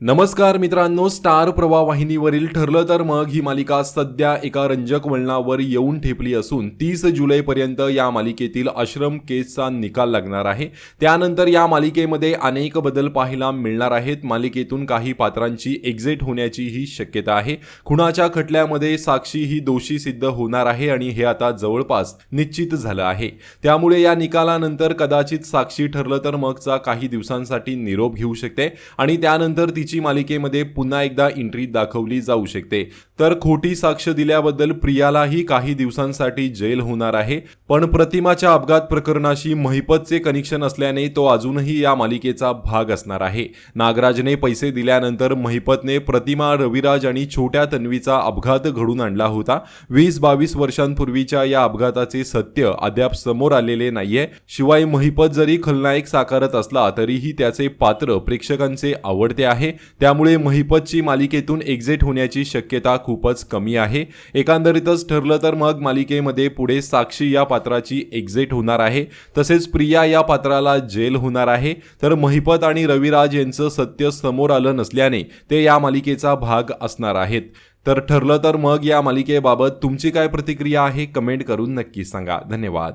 नमस्कार मित्रांनो स्टार प्रवाह वाहिनीवरील ठरलं तर मग ही मालिका सध्या एका रंजक वळणावर येऊन ठेपली असून तीस जुलैपर्यंत या मालिकेतील आश्रम केसचा निकाल लागणार आहे. त्यानंतर या मालिकेमध्ये अनेक बदल पाहायला मिळणार आहेत. मालिकेतून काही पात्रांची एक्झिट होण्याचीही शक्यता आहे. खुणाच्या खटल्यामध्ये साक्षी ही दोषी सिद्ध होणार आहे आणि हे आता जवळपास निश्चित झालं आहे. त्यामुळे या निकालानंतर कदाचित साक्षी ठरलं तर मगचा काही दिवसांसाठी निरोप घेऊ शकते आणि त्यानंतर तिची मालिकेमध्ये पुन्हा एकदा एंट्री दाखवली जाऊ शकते. तर खोटी साक्ष दिल्याबद्दल प्रियालाही काही दिवसांसाठी जेल होणार आहे. पण प्रतिमाच्या अपघात प्रकरणाशी महिपतचे कनेक्शन असल्याने तो अजूनही या मालिकेचा भाग असणार आहे. नागराजने पैसे दिल्यानंतर महिपतने प्रतिमा रविराज आणि छोट्या तन्वीचा अपघात घडून आणला होता. वीस बावीस वर्षांपूर्वीच्या या अपघाताचे सत्य अद्याप समोर आलेले नाहीये. शिवाय महिपत जरी खलनायक साकारत असला तरीही त्याचे पात्र प्रेक्षकांचे आवडते आहे. त्यामुळे महिपतची मालिकेतून एक्झिट होण्याची शक्यता खूपच कमी आहे. एकंदरीतच ठरलं तर मग मालिकेमध्ये पुढे साक्षी या पात्राची एक्झिट होणार आहे. तसेच प्रिया या पात्राला जेल होणार आहे. तर महिपत आणि रविराज यांचं सत्य समोर आलं नसल्याने ते या मालिकेचा भाग असणार आहेत. तर ठरलं तर मग या मालिकेबाबत तुमची काय प्रतिक्रिया आहे? कमेंट करून नक्की सांगा. धन्यवाद.